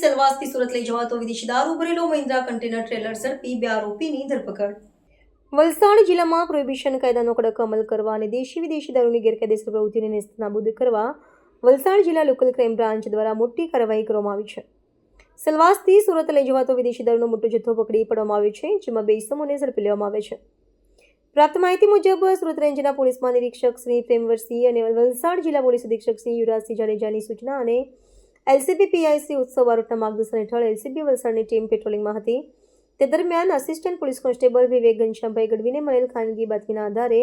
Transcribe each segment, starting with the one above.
સેલવાસથી સુરત લઈ જવાતો વિદેશી દારૂ ભરેલો મહિન્દ્રા કન્ટેનર ટ્રેલર ઝડપી બે આરોપીની ધરપકડ. વલસાડ જિલ્લામાં પ્રોહિબિશન કાયદાનો કડક અમલ કરવા અને દેશી વિદેશી દારૂની ગેરકાયદેસર પ્રવૃત્તિને નેસ્તનાબૂદ કરવા વલસાડ જિલ્લા લોકલ ક્રાઇમ બ્રાન્ચ દ્વારા મોટી કાર્યવાહી કરવામાં આવી છે. સેલવાસથી સુરત લઈ જવાતો વિદેશી દારૂનો મોટો જથ્થો પકડી પડવામાં આવ્યો છે, જેમાં બે ઇસમોને ઝડપી લેવામાં આવે છે. પ્રાપ્ત માહિતી મુજબ, સુરત રેન્જના પોલીસ મહાનિરીક્ષક શ્રી પ્રેમવરસિંહ અને વલસાડ જિલ્લા પોલીસ અધિક્ષક શ્રી યુવરાજસિંહ જાડેજાની સૂચના અને એલસીબી પીઆઈસી ઉત્સવ આરોટના માર્ગદર્શન હેઠળ એલસીબી વલસાડની ટીમ પેટ્રોલિંગમાં હતી. તે દરમિયાન assistant police constable Vivek Ghanshyambhai ગઢવીને મળેલ ખાનગી બાતમીના આધારે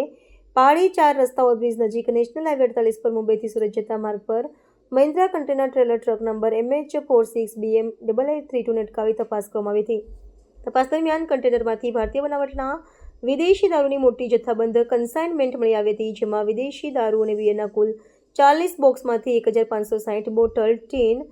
પાળી ચાર રસ્તા ઓવરબ્રિજ નજીક નેશનલ હાઈવે અડતાલીસ પર મુંબઈથી સુરત જતા માર્ગ પર Mahindra container trailer truck number MH four six BM double eight three ટુને અટકાવી તપાસ કરવામાં આવી હતી. તપાસ દરમિયાન કન્ટેનરમાંથી ભારતીય બનાવટના વિદેશી દારૂની મોટી જથ્થાબંધ કન્સાઇનમેન્ટ મળી આવી હતી, જેમાં વિદેશી દારૂ અને બિયરના કુલ ચાલીસ બોક્સમાંથી એક હજાર પાંચસો સાઠ બોટલ ટીન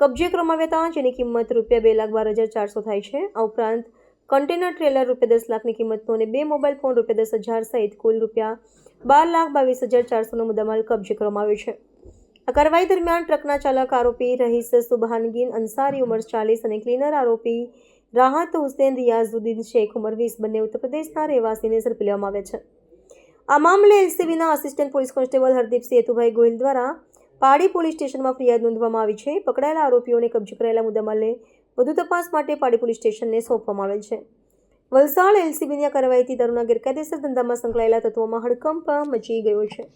કબજે કરવામાં આવ્યા હતા જેની કિંમત રૂપિયા બે લાખ બાર હજાર ચારસો થાય છે. આ ઉપરાંત કન્ટેનર ટ્રેલર રૂપિયા દસ લાખની કિંમતનો અને બે મોબાઈલ ફોન રૂપિયા દસ હજાર સહિત કુલ રૂપિયા બાર લાખ બાવીસ હજાર ચારસોનો મુદ્દામાલ કબજે કરવામાં આવ્યો છે. આ કાર્યવાહી દરમિયાન ટ્રકના ચાલક આરોપી રહીસ સુબહાનગીન અંસારી ઉંમર ચાલીસ અને ક્લીનર આરોપી રાહત હુસેન રિયાઝુદ્દીન શેખ ઉંમર વીસ બંને ઉત્તર પ્રદેશના રહેવાસીને ઝડપી લેવામાં આવ્યા છે. આ મામલે એલસીબીના assistant police constable Hardeepsinh Hetubhai Gohil દ્વારા પાડી પોલીસ સ્ટેશનમાં ફરિયાદ નોંધવામાં આવી છે. પકડાયેલા આરોપીઓને કબજે કરાયેલા મુદ્દામાલને વધુ તપાસ માટે પાડી પોલીસ સ્ટેશનને સોંપવામાં આવેલ છે. વલસાડ એલસીબીની આ કાર્યવાહીથી દારૂના ગેરકાયદેસર ધંધામાં સંકળાયેલા તત્વોમાં હડકંપ મચી ગયો છે.